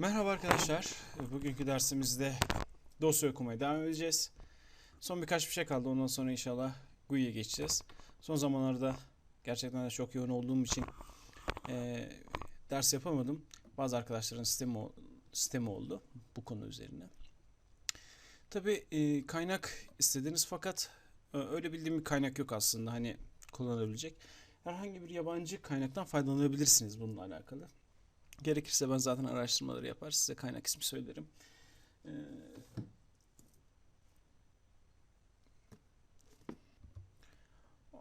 Merhaba arkadaşlar. Bugünkü dersimizde dosya okumaya devam edeceğiz. Son birkaç bir şey kaldı. Ondan sonra inşallah GUI'ye geçeceğiz. Son zamanlarda gerçekten de çok yoğun olduğum için eee, ders yapamadım. Bazı arkadaşların sistemi, sistemi oldu bu konu üzerine. Tabii eee, kaynak istediniz fakat e, öyle bildiğim bir kaynak yok aslında hani kullanabilecek. Herhangi bir yabancı kaynaktan faydalanabilirsiniz bununla alakalı. Gerekirse ben zaten araştırmaları yapar size kaynak ismi söylerim. Ee,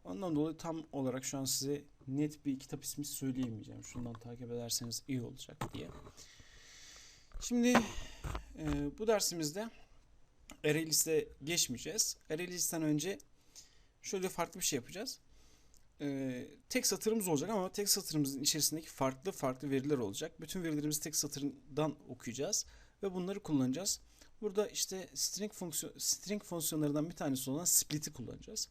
ondan dolayı tam olarak şu an size net bir kitap ismi söyleyemeyeceğim. Şundan takip ederseniz iyi olacak diye. Şimdi e, bu dersimizde array liste geçmeyeceğiz. Array listen önce şöyle farklı bir şey yapacağız. Ee, tek satırımız olacak ama tek satırımızın içerisindeki farklı farklı veriler olacak. Bütün verilerimizi tek satırdan okuyacağız ve bunları kullanacağız. Burada işte string fonksiyon string fonksiyonlarından bir tanesi olan split'i kullanacağız.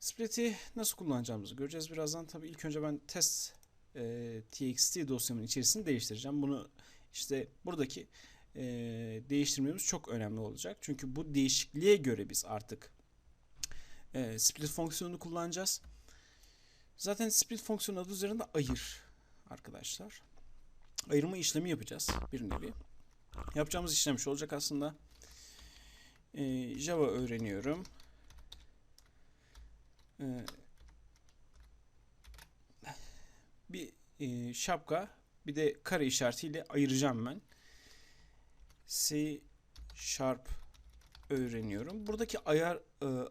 Split'i nasıl kullanacağımızı göreceğiz birazdan. Tabii ilk önce ben test e, txt dosyamın içerisini değiştireceğim. Bunu işte buradaki e, değiştirmemiz çok önemli olacak. Çünkü bu değişikliğe göre biz artık e, split fonksiyonunu kullanacağız. Zaten split fonksiyonu adı üzerinde ayır arkadaşlar. Ayırma işlemi yapacağız bir nevi. Yapacağımız işlem şu olacak aslında. Ee, Java öğreniyorum. Ee, bir e, şapka bir de kare işaretiyle ayıracağım ben. C sharp öğreniyorum. Buradaki ayar e,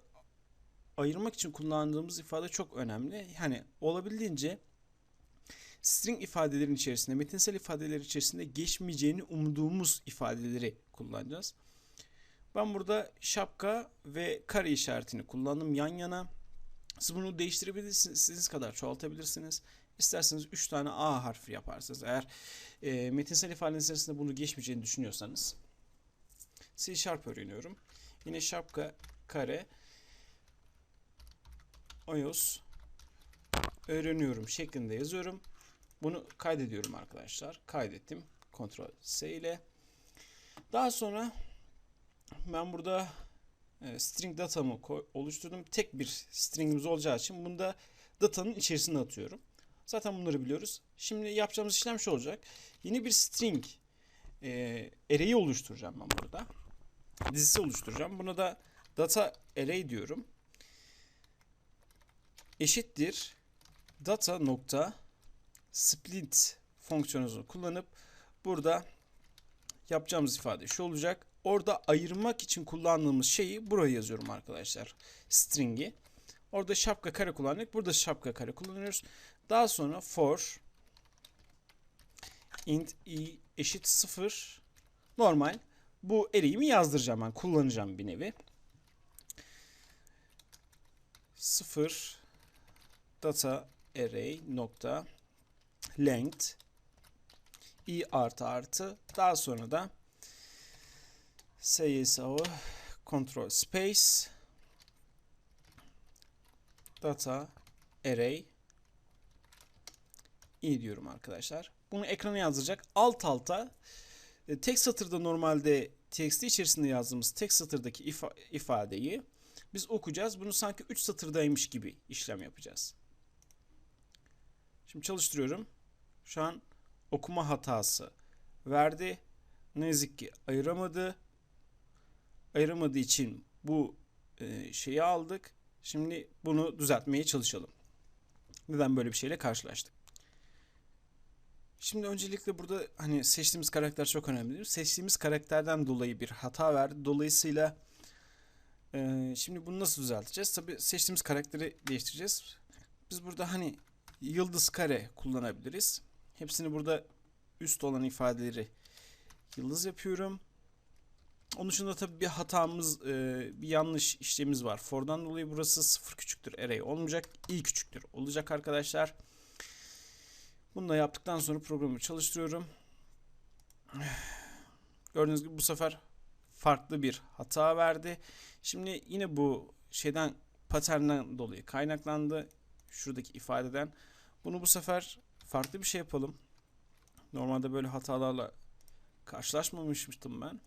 ayırmak için kullandığımız ifade çok önemli. Hani olabildiğince string ifadelerin içerisinde, metinsel ifadeler içerisinde geçmeyeceğini umduğumuz ifadeleri kullanacağız. Ben burada şapka ve kare işaretini kullandım yan yana. Siz bunu değiştirebilirsiniz. İstediğiniz kadar çoğaltabilirsiniz. İsterseniz 3 tane A harfi yaparsınız. Eğer e, metinsel ifadenin içerisinde bunu geçmeyeceğini düşünüyorsanız. C Sharp öğreniyorum. Yine şapka, kare, iOS öğreniyorum şeklinde yazıyorum. Bunu kaydediyorum arkadaşlar. Kaydettim. Ctrl S ile. Daha sonra ben burada e, string datamı oluşturdum. Tek bir stringimiz olacağı için bunu da datanın içerisine atıyorum. Zaten bunları biliyoruz. Şimdi yapacağımız işlem şu olacak. Yeni bir string e, oluşturacağım ben burada. Dizisi oluşturacağım. Buna da data array diyorum eşittir data nokta split fonksiyonumuzu kullanıp burada yapacağımız ifade şu olacak. Orada ayırmak için kullandığımız şeyi buraya yazıyorum arkadaşlar. String'i. Orada şapka kare kullandık. Burada şapka kare kullanıyoruz. Daha sonra for int i eşit 0 normal bu array'imi yazdıracağım ben. Kullanacağım bir nevi. 0 data array nokta length i artı artı daha sonra da CSO control space data array i diyorum arkadaşlar. Bunu ekrana yazdıracak. Alt alta e, tek satırda normalde txt içerisinde yazdığımız tek satırdaki ifa- ifadeyi biz okuyacağız. Bunu sanki 3 satırdaymış gibi işlem yapacağız. Şimdi çalıştırıyorum. Şu an okuma hatası verdi. Ne yazık ki ayıramadı. Ayıramadığı için bu e, şeyi aldık. Şimdi bunu düzeltmeye çalışalım. Neden böyle bir şeyle karşılaştık? Şimdi öncelikle burada hani seçtiğimiz karakter çok önemli. Seçtiğimiz karakterden dolayı bir hata verdi. Dolayısıyla e, şimdi bunu nasıl düzelteceğiz? Tabii seçtiğimiz karakteri değiştireceğiz. Biz burada hani yıldız kare kullanabiliriz. Hepsini burada üst olan ifadeleri yıldız yapıyorum. Onun dışında tabii bir hatamız, e, bir yanlış işlemimiz var. For'dan dolayı burası sıfır küçüktür array olmayacak. i küçüktür olacak arkadaşlar. Bunu da yaptıktan sonra programı çalıştırıyorum. Gördüğünüz gibi bu sefer farklı bir hata verdi. Şimdi yine bu şeyden paternden dolayı kaynaklandı. Şuradaki ifadeden. Bunu bu sefer farklı bir şey yapalım. Normalde böyle hatalarla karşılaşmamıştım ben.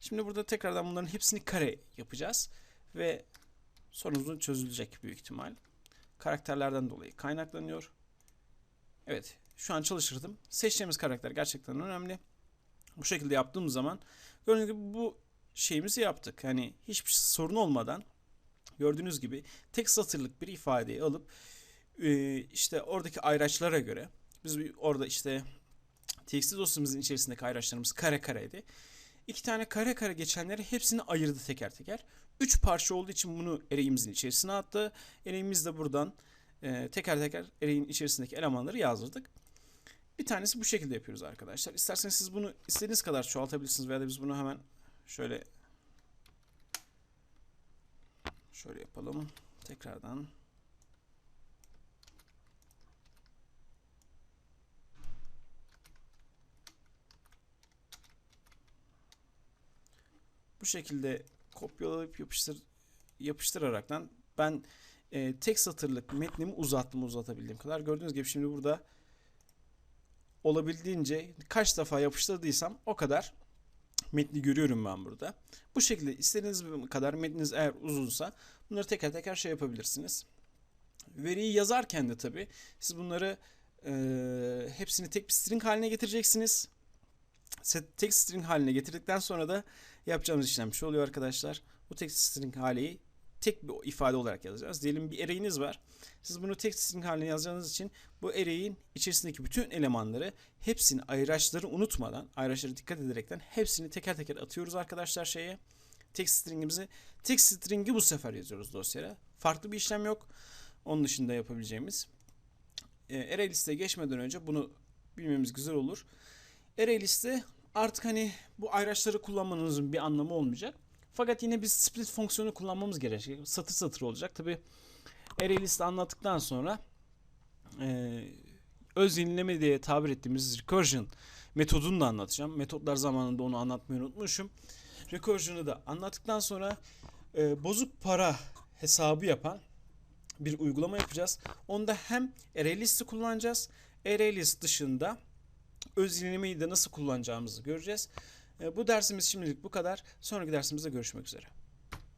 Şimdi burada tekrardan bunların hepsini kare yapacağız ve sorunumuzun çözülecek büyük ihtimal. Karakterlerden dolayı kaynaklanıyor. Evet, şu an çalıştırdım. Seçtiğimiz karakter gerçekten önemli. Bu şekilde yaptığımız zaman gördüğünüz gibi bu şeyimizi yaptık. Yani hiçbir sorun olmadan gördüğünüz gibi tek satırlık bir ifadeyi alıp e, işte oradaki ayraçlara göre biz orada işte TXT dosyamızın içerisindeki ayraçlarımız kare kareydi. İki tane kare kare geçenleri hepsini ayırdı teker teker. Üç parça olduğu için bunu array'imizin içerisine attı. Array'imiz de buradan e, teker teker array'in içerisindeki elemanları yazdırdık. Bir tanesi bu şekilde yapıyoruz arkadaşlar. İsterseniz siz bunu istediğiniz kadar çoğaltabilirsiniz veya da biz bunu hemen şöyle şöyle yapalım. Tekrardan bu şekilde kopyalayıp yapıştır yapıştıraraktan ben e, tek satırlık metnimi uzattım uzatabildiğim kadar. Gördüğünüz gibi şimdi burada olabildiğince kaç defa yapıştırdıysam o kadar metni görüyorum ben burada. Bu şekilde istediğiniz kadar metniniz eğer uzunsa bunları teker teker şey yapabilirsiniz. Veriyi yazarken de tabi siz bunları e, hepsini tek bir string haline getireceksiniz. Tek string haline getirdikten sonra da yapacağımız işlem şu oluyor arkadaşlar. Bu tek string haleyi tek bir ifade olarak yazacağız. Diyelim bir array'iniz var. Siz bunu tek string haline yazacağınız için bu array'in içerisindeki bütün elemanları hepsini ayraçları unutmadan, ayraçlara dikkat ederekten hepsini teker teker atıyoruz arkadaşlar şeye. Tek stringimizi, tek string'i bu sefer yazıyoruz dosyaya. Farklı bir işlem yok. Onun dışında yapabileceğimiz. E, array listeye geçmeden önce bunu bilmemiz güzel olur. Array liste artık hani bu ayraçları kullanmanızın bir anlamı olmayacak. Fakat yine biz split fonksiyonu kullanmamız gerekecek. Satır satır olacak. Tabi array liste anlattıktan sonra e, öz yenileme diye tabir ettiğimiz recursion metodunu da anlatacağım. Metotlar zamanında onu anlatmayı unutmuşum. Recursion'ı da anlattıktan sonra e, bozuk para hesabı yapan bir uygulama yapacağız. Onda hem array listi kullanacağız. Array list dışında öz yenilemeyi de nasıl kullanacağımızı göreceğiz. E, bu dersimiz şimdilik bu kadar. Sonraki dersimizde görüşmek üzere.